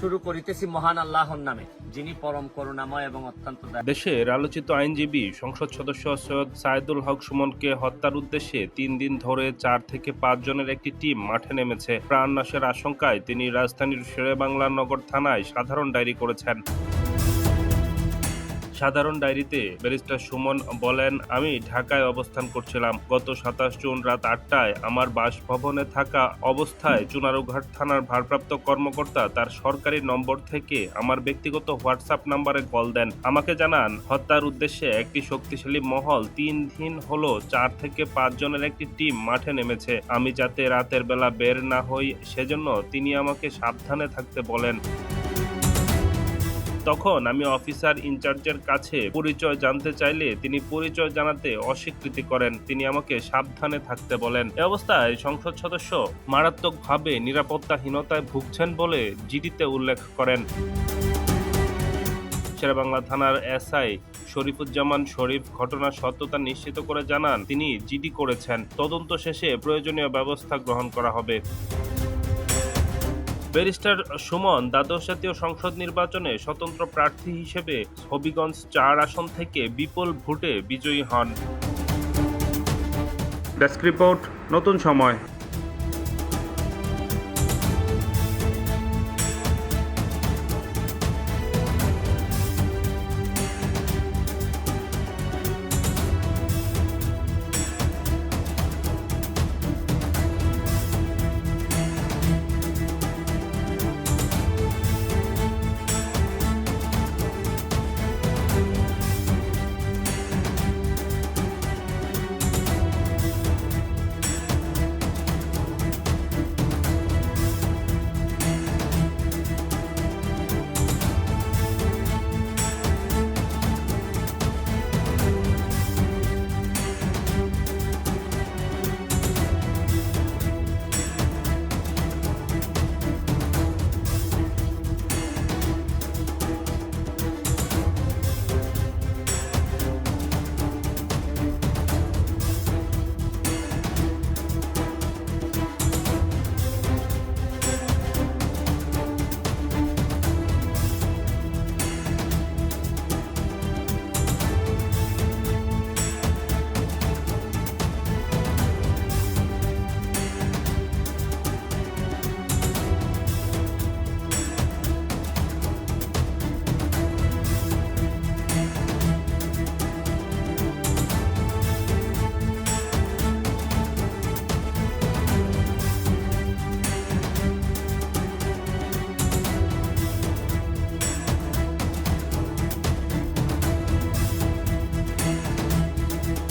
শুরু করিতেছি মহান আল্লাহর নামে, যিনি পরম করুণাময় এবং অত্যন্ত দেশের আলোচিত আইনজীবী, সংসদ সদস্য সৈয়দ সাইদুল হক সুমনকে হত্যার উদ্দেশ্যে তিন দিন ধরে চার থেকে পাঁচ জনের একটি টিম মাঠে নেমেছে। প্রাণনাশের আশঙ্কায় তিনি রাজধানীর শেরেবাংলা নগর থানায় সাধারণ ডায়েরি করেছেন। সাধারণ ডায়েরিতে ব্যারিস্টার সুমন বলেন, আমি ঢাকায় অবস্থান করছিলাম। গত সাতাশ জুন রাত আটটায় আমার বাসভবনে থাকা অবস্থায় চুনারুঘাট থানার ভারপ্রাপ্ত কর্মকর্তা তার সরকারি নম্বর থেকে আমার ব্যক্তিগত হোয়াটসঅ্যাপ নাম্বারে কল দেন। আমাকে জানান, হত্যার উদ্দেশ্যে একটি শক্তিশালী মহল তিন দিন হলো চার থেকে পাঁচ জনের একটি টিম মাঠে নেমেছে। আমি যাতে রাতের বেলা বের না হই, সেজন্য তিনি আমাকে সাবধানে থাকতে বলেন। তখন আমি অফিসার ইনচার্জের কাছে পরিচয় জানতে চাইলে তিনি পরিচয় জানাতে অস্বীকৃতি করেন। তিনি আমাকে সাবধানে থাকতে বলেন। এ অবস্থায় সংসদ সদস্য মারাত্মকভাবে নিরাপত্তাহীনতায় ভুগছেন বলে জিডিতে উল্লেখ করেন। শেরেবাংলা থানার এসআই শরীফুজ্জামান শরীফ ঘটনার সত্যতা নিশ্চিত করে জানান, তিনি জিডি করেছেন। তদন্ত শেষে প্রয়োজনীয় ব্যবস্থা গ্রহণ করা হবে। ব্যারিস্টার সুমন দ্বাদশ জাতীয় সংসদ নির্বাচনে স্বতন্ত্র প্রার্থী হিসেবে হবিগঞ্জ চার আসন থেকে বিপুল ভোটে বিজয়ী হন। ডেস্ক রিপোর্ট, নতুন সময়।